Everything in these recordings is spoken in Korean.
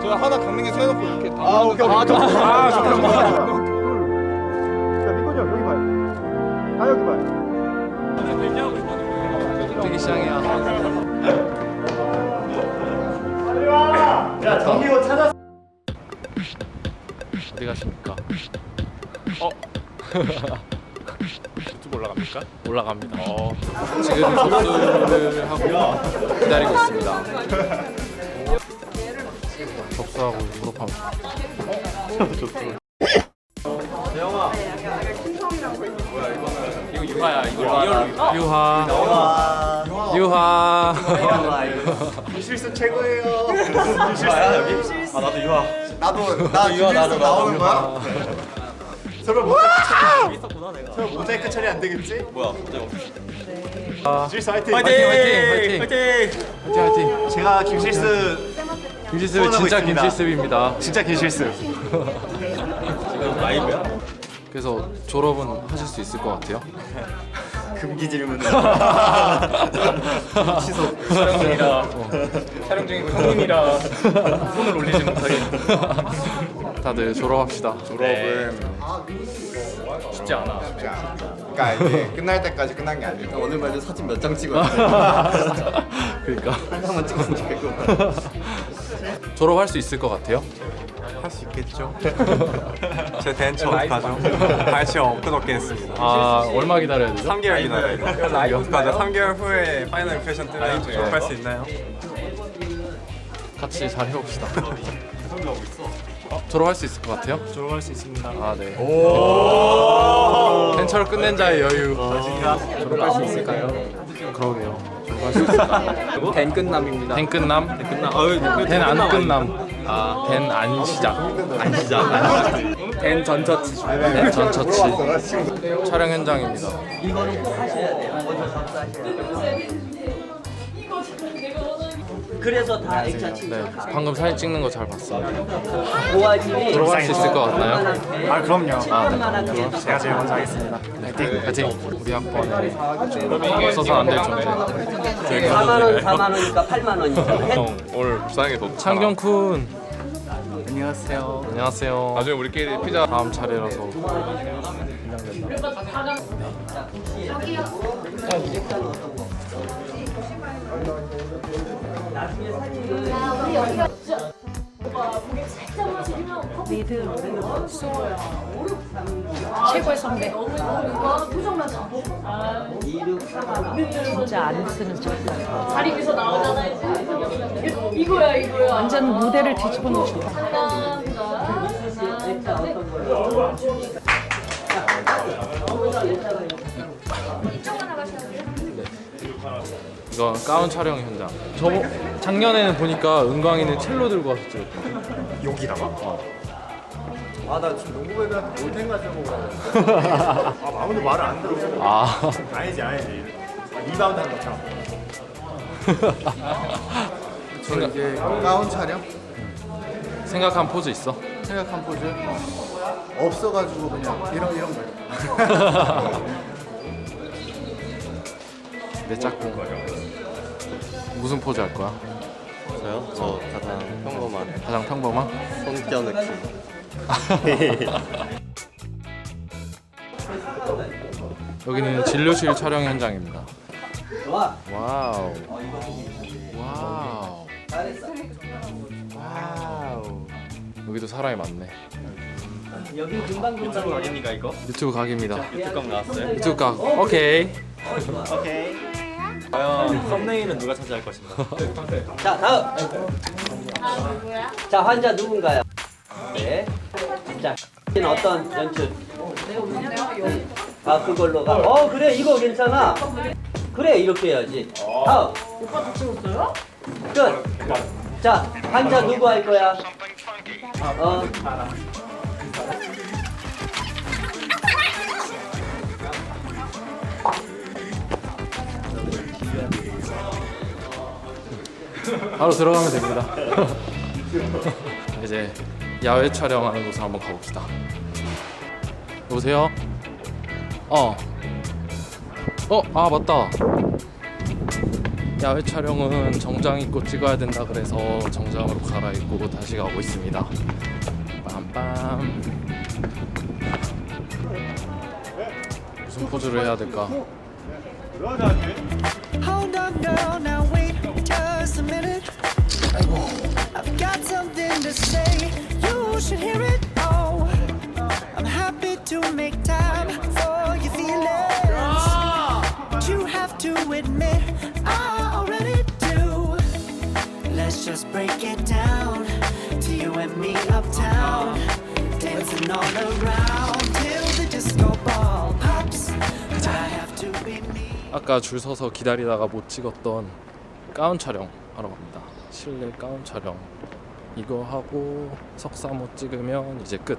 저 하나 강릉에 세워놓고 이렇게 아 오케이 오케이. 아 잠깐만. 아, 잠깐만. 자 민건이 형 여기 봐요. 다 여기 봐요. 되게 시장이야. 야 정기호 찾았. 어 디 가십니까? 어? 유튜브 올라갑니까? 올라갑니다. 어. 지금 접수를 하고 기다리고 있습니다. 접수하고 졸업하면 이거 유하야 이거 리얼로 유하 유하 실수 최고예요. 실수야 여기? 아 나도 유아. 나도 나 유아 나도 나오는 거야? 설마 모자이크 처리 설마 모자이크 처리 안 되겠지? 뭐야? 실수 화이팅. 화이팅 화이팅 화이팅 화이팅 화이팅 제가 김실수 김실습 후원하고 진짜 있습니다. 김실습입니다. 진짜 김실수. 그래서 졸업은 하실 수 있을 것 같아요. 금기 질문. 촬영 중이라 촬영 중이고 형님이라 손을 올리지 못하게 다들 졸업합시다. 졸업은 쉽지 않아. 그러니까 이게 끝날 때까지 끝난 게 아니고 오늘 말도 사진 몇 장 찍어야 돼. 그러니까 한 장만 찍었으면 좋겠고. 졸업할 수 있을 것 같아요. 할 수 있겠죠. 제 대한체 어떡하죠? 발치 끊었게 했습니다. 아 얼마 기다려야 되죠? 3개월 기다려요. 어떡하죠? 3개월 후에 파이널 임프레션 뜨면 졸업할 수 있나요? 같이 잘 해봅시다. 어, 졸업할 수 있을 것 같아요? 졸업할 수 있습니다. 아 네. 벤처를 끝낸 자의 여유. 졸업할 수 있을까요? 그러게요. 된 끝남입니다. 된 끝남? 된안 끝남. 아, 된안 시작. 안 시작. 된 전처치. 된 전처치. 촬영 현장입니다. 그래서 다 액자 친 네, 방금 사진 찍는 거 잘. 고화질이 졸업할 수 있을 것 같나요? 아 그럼요. 아, 만하게 제가 제일 먼저 하겠습니다. 네. 파이팅! 우리 학번에 없어서 안 될 존재. 4만 원, 4만 원이니까 8만 원이죠. 오늘 불쌍하게 더 창경 쿤 안녕하세요. 안녕하세요. 나중에 우리끼리 피자 다음 차례라서 최고의 선배. 진짜 안 쓰는 척. 다리 위에서 나오잖아요. 이거야 이거야. 완전 무대를 뒤집어 놓으셨다. 이건 가운 촬영 현장. 저 작년에는 보니까 은광이는 첼로 들고 왔었죠. 여기다가. 아 나 지금 농구배들한테 뭘 생각하려고 아 아무도 말을 안 들어. 아, 아니지 아니지. 아, 리바운드 하는 것처럼. 저 이게 가운 촬영 생각한 포즈 있어? 생각한 포즈 없어가지고 그냥 이런 이런 거예요. 내 짝꿍. 무슨 포즈 할 거야? 저요? 저 가장 평범한 가장 평범한? 손 껴넣기. 여기는 진료실 촬영 현장입니다. 와우. 와우. 여기도 사람이 많네. 여기 금방금방 각입니까 이거? 유튜브 각입니다. 유튜브 나왔어요? 유튜브 각. 오케이. 과연 썸네일은 누가 차지할 것인가? 자, 다음. 자, 환자 누군가요? 네. 자, 이는 어떤 연출? 아, 그걸로 가. 어, 그래, 이거 괜찮아. 그래, 이렇게 해야지. 다음. 오빠 같이 웃어요? 끝. 자, 환자 누구 할 거야? 어. 바로 들어가면 됩니다. 이제 야외 촬영하는 곳을 한번 가봅시다. 여보세요? 어. 어, 아 맞다. 야외 촬영은 정장 입고 찍어야 된다 그래서 정장으로 갈아입고 다시 가고 있습니다. 빰빰. 무슨 포즈를 해야 될까? Oh, admit, just break it down to you and me uptown. Dancing all around till the disco ball pops. I have to be me. 아까 줄 서서 기다리다가 못 찍었던 가운 촬영 하러 갑니다. 실내 가운 촬영. 이거 하고 석사모 찍으면 이제 끝.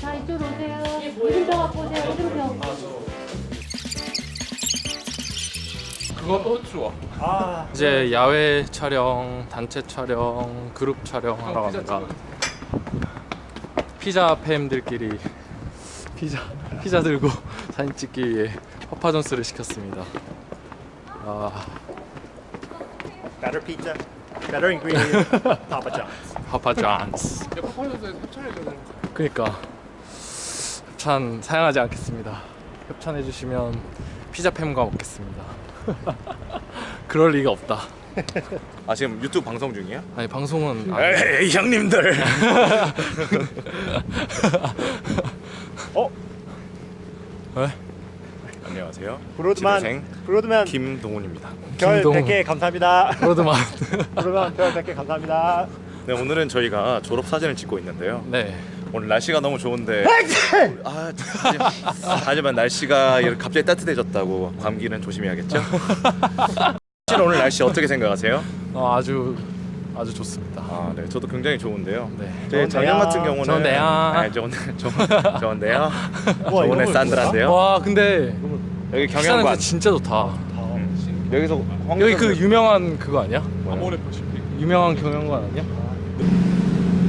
자 이쪽으로 오세요. 이름표 갖고 오세요. 이름표. 그것도 좋아. 이제 야외 촬영, 단체 촬영, 그룹 촬영 하러 갑니다. 피자 팸들끼리 피자 피자 들고 사진 찍기 위해 파파존스를 시켰습니다. 아 Better pizza, better ingredient, Papa John's. 파파 존스. 그러니까 협찬 사양하지 않겠습니다. 협찬해 주시면 피자 팸과 먹겠습니다. 그럴 리가 없다. 아 지금 유튜브 방송 중이야? 아니 방송은 안- 에이 형님들. 어? 왜? 안녕하세요. 브로드만, 지대생 브로드만 김동훈입니다. 별 김동훈. 100개 감사합니다. 그러더만 브로드만 별 100개 감사합니다. 네 오늘은 저희가 졸업 사진을 찍고 있는데요. 네 오늘 날씨가 너무 좋은데 아, 하지만, 하지만 날씨가 이렇게 갑자기 따뜻해졌다고 감기는 조심해야겠죠. 사실 오늘 날씨 어떻게 생각하세요? 어, 아주 아주 좋습니다. 아, 네, 저도 굉장히 좋은데요. 네. 제 작년 같은 경우는 좋은데요. 네, 좋은 좋은 좋은데요. 우와, 좋은 애 이런 산드라인데요. 와 근데 여기 경영관 진짜 좋다. 음. 여기서 황금 여기 그 유명한 그거 아니야? 뭐야? 유명한 경영관 아니야?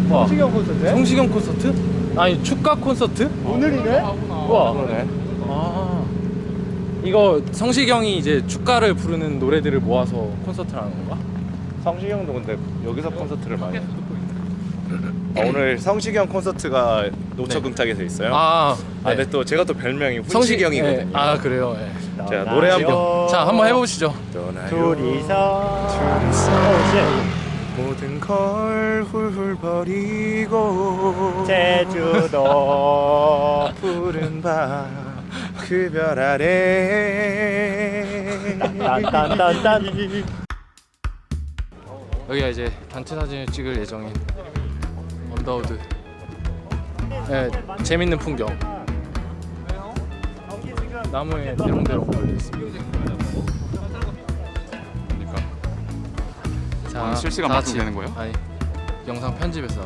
와 성시경 콘서트? 성시경 콘서트? 아니 축가 콘서트? 오늘이네? 와 그러네. 아 이거 성시경이 이제 축가를 부르는 노래들을 모아서 콘서트를 하는 건가? 성시경도 근데 여기서 콘서트를 많이 해요. 아, 오늘 성시경 콘서트가 노처금탁에서 있어요. 아, 아, 네. 근데 또 제가 또 별명이 성시- 훈시경이거든요. 네. 아 그래요. 네. 자 노래 한번 자 한번 해보시죠. 떠나요. 둘이서 오, 모든 걸 훌훌 버리고 쉣. 제주도 푸른 밤그 별 아래 딴딴딴딴 여기가 이제 단체 사진을 찍을 예정인 언더우드. 네, 재밌는 풍경. 나무에 대롱대롱 걸려 있습니다. 그러니까 자, 실시간 다 방송 같이. 되는 거예요? 아니 영상 편집해서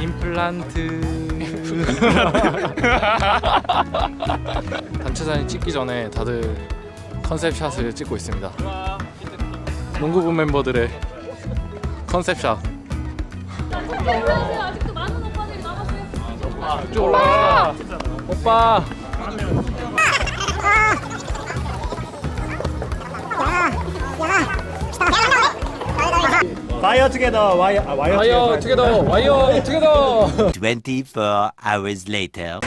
임플란트 단체 사진 찍기 전에 다들 컨셉샷을 찍고 있습니다. 농구부 멤버들의 컨셉샷. 아직도 많은 오빠들이 남았어요. 쭉 올라가. 오빠. 와이어 투게더 와이어 아, 와이어 와이어 투게더. 와이어 투게더. 24 hours later.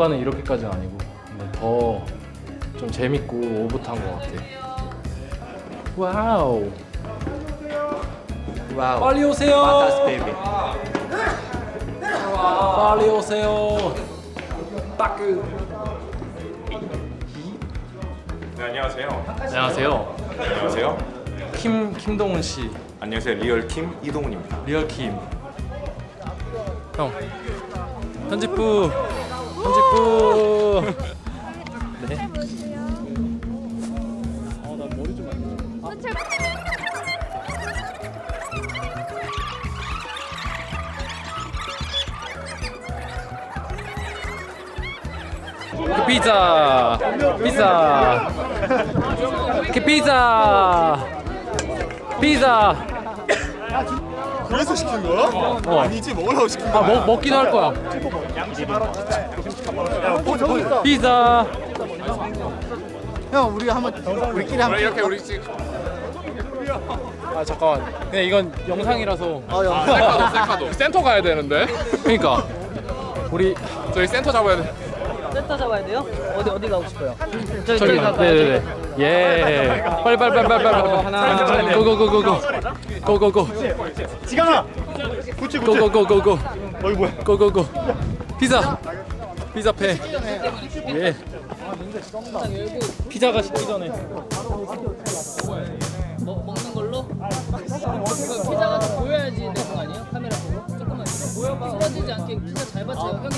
과는 이렇게까지는 아니고, 근데 더 좀 재밌고 오붓한 것 같아. 와우. 와우. 빨리 오세요. 베이비. 빨리 오세요. 따끄. 네, 안녕하세요. 안녕하세요. 안녕하세요. 김 김동훈 씨, 안녕하세요. 리얼 팀 이동훈입니다. 리얼 김. 형. 편집부. 편집부. 네. 그 피자. 피자. 그 피자. 피자. 그래서 시킨 거야? 어. 아니지 먹으라고 시킨 아 먹, 먹기도 할 거야. 피자. 형 우리 한번 우리끼리 한번 이렇게 우리 집아 잠깐만. 근데 이건 영상이라서. 어, 형. 셀카도 셀카도 센터 가야 되는데 그러니까 우리 저희 센터 잡아야 돼 센터 잡아야 돼요? 어디 어디 가고 싶어요? 저기 저기 네네네. 예. 빨리 빨리 빨리 빨리 빨리. 하나, 고고고고고. 고고고. 지강아 구치 구치 고고고고고. 어이 뭐야 고고고. 피자. 피자 패. 예. 피자가 식기 전에. 먹는 걸로? 피자가 좀 보여야지 되는 거 아니에요? 카메라 보고? 조금만 보여봐. 쓰러지지 않게 피자 잘 받쳐요. 형이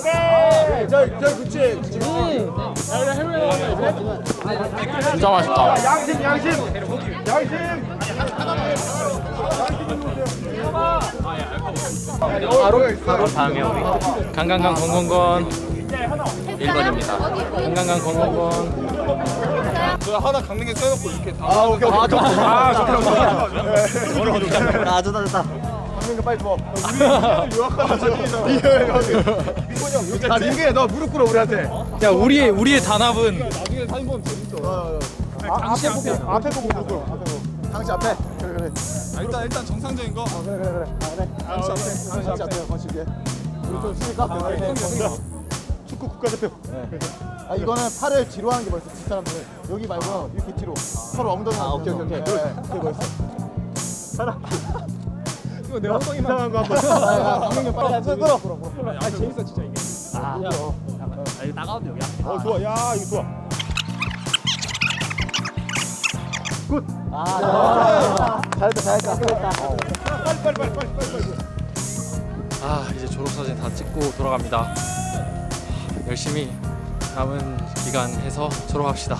좀 받쳐줘요. 진짜 맛있다. 양심 양심 양심 다음에 우리 강강강 건건건 1번입니다. 강강강 건건건. 저 하나 강릉에 써놓고 이렇게 다 아 오케이 오케이. 아, 좋다. 아 좋다 좋다. 강민규 빨리 줘. 아 민규야 너 무릎 꿇어 우리한테. 야 우리의 우리의 단합은 나중에 사진 보면 재밌어. 아, 앞에 보고 앞에 보고 무릎 꿇어. 앞에 보고. 당시 앞에. 그래 그래. 아, 일단 일단 정상적인 거 어, 그래 그래 그래. 아 그래. 당시 앞에. 당시 앞에. 거칠게. 우리 좀 쉬니까. 축구 국가대표 아 이거는 팔을 뒤로 하는 게 멋있어. 뒷 사람들은 여기 말고 이렇게 뒤로. 서로 엉덩이. 아 오케이 오케이 오케이. 그게 멋있어. 이거 내 엉덩이 이상한 거 한번 아, 강민규 빨리 끌어. 끌어 끌어. 아 재밌어 진짜 이게 아, 여기 나가면 여기. 어 좋아 야 이거 좋아 아, 잘했다 잘했다. 빨리 빨리 빨리 빨리 빨리 아 이제 졸업 사진 다 찍고 돌아갑니다. 열심히 남은 기간 해서 졸업합시다.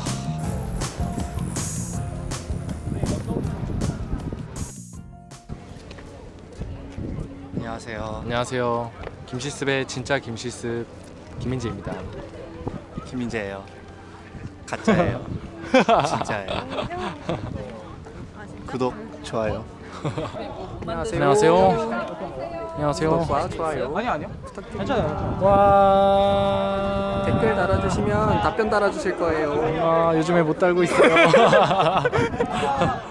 안녕하세요. 안녕하세요. 김실습의 진짜 김실습 김민재입니다. 김민재예요. 가짜예요. 진짜예요. 구독, 좋아요. 안녕하세요. 안녕하세요. 좋아요. 아니 아니요. 와 댓글 달아주시면 답변 달아주실 거예요. 아 요즘에 못 달고 있어요.